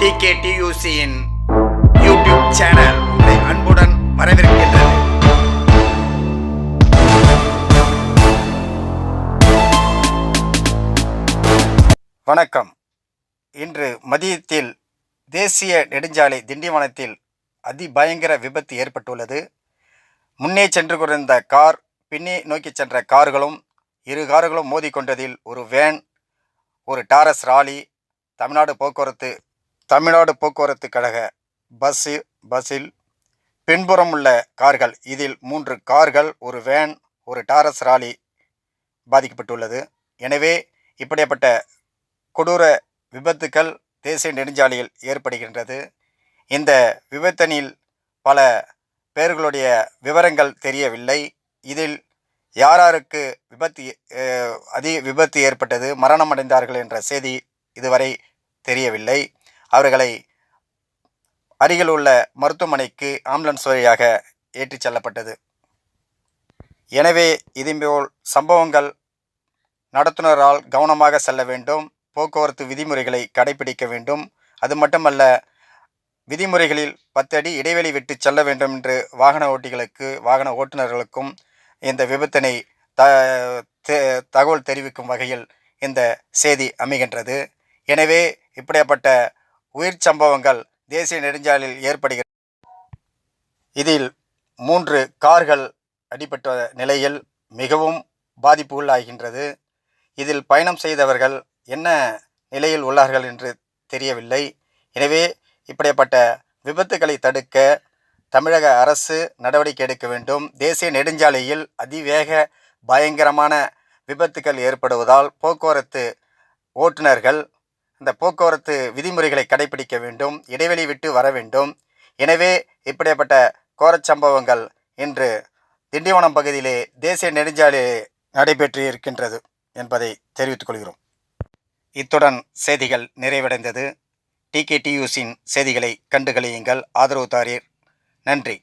டிகேடியூசியின் YouTube channel உங்களை அன்புடன் வரவேற்கின்றது வணக்கம். இன்று மதியத்தில் தேசிய நெடுஞ்சாலை திண்டிவனத்தில் அதிபயங்கர விபத்து ஏற்பட்டுள்ளது. முன்னே சென்று கொண்டிருந்த கார் பின்னே நோக்கி சென்ற கார்களும் இரு கார்களும் மோதிக்கொண்டதில் ஒரு வேன் ஒரு டாரஸ் ராலி தமிழ்நாடு போக்குவரத்து தமிழ்நாடு போக்குவரத்து கழக பஸ்ஸு பஸ்ஸில் பின்புறம் உள்ள கார்கள். இதில் மூன்று கார்கள் ஒரு வேன் ஒரு டாரஸ் ராலி பாதிக்கப்பட்டுள்ளது. எனவே இப்படிப்பட்ட கொடூர விபத்துக்கள் தேசிய நெடுஞ்சாலையில் ஏற்படுகின்றது. இந்த விபத்தனில் பல பேர்களுடைய விவரங்கள் தெரியவில்லை. இதில் யாராருக்கு விபத்து அதிக விபத்து ஏற்பட்டது மரணம் அடைந்தார்கள் என்ற செய்தி இதுவரை தெரியவில்லை. அவர்களை அருகில் உள்ள மருத்துவமனைக்கு ஆம்புலன்ஸ் வழியாக ஏற்றிச் செல்லப்பட்டது. எனவே இதுபோல் சம்பவங்கள் நடத்துனரால் கவனமாக செல்ல வேண்டும் போக்குவரத்து விதிமுறைகளை கடைபிடிக்க வேண்டும். அது மட்டுமல்ல விதிமுறைகளில் பத்து அடி இடைவெளி விட்டு செல்ல வேண்டும் என்று வாகன ஓட்டிகளுக்கு வாகன ஓட்டுநர்களுக்கும் இந்த விபத்தினை த தகவல் தெரிவிக்கும் வகையில் இந்த செய்தி அமைகின்றது. எனவே இப்படிப்பட்ட உயிர் சம்பவங்கள் தேசிய நெடுஞ்சாலையில் ஏற்படுகிறது. இதில் மூன்று கார்கள் அடிபட்ட நிலையில் மிகவும் பாதிப்புள்ளாகின்றது இதில் பயணம் செய்தவர்கள் என்ன நிலையில் உள்ளார்கள் என்று தெரியவில்லை. எனவே இப்படிப்பட்ட விபத்துகளை தடுக்க தமிழக அரசு நடவடிக்கை எடுக்க வேண்டும். தேசிய நெடுஞ்சாலையில் அதிவேக பயங்கரமான விபத்துக்கள் ஏற்படுவதால் போக்குவரத்து ஓட்டுநர்கள் இந்த போக்குவரத்து விதிமுறைகளை கடைபிடிக்க வேண்டும் இடைவெளி விட்டு வர வேண்டும். எனவே இப்படிப்பட்ட கோரச் சம்பவங்கள் இன்று திண்டிவனம் பகுதியிலே தேசிய நெடுஞ்சாலையிலே நடைபெற்று இருக்கின்றது என்பதை தெரிவித்துக் கொள்கிறோம். இத்துடன் செய்திகள் நிறைவடைந்தது. டிகேடியூஸின் செய்திகளை கண்டுகளியுங்கள் ஆதரவு தாரீர். நன்றி.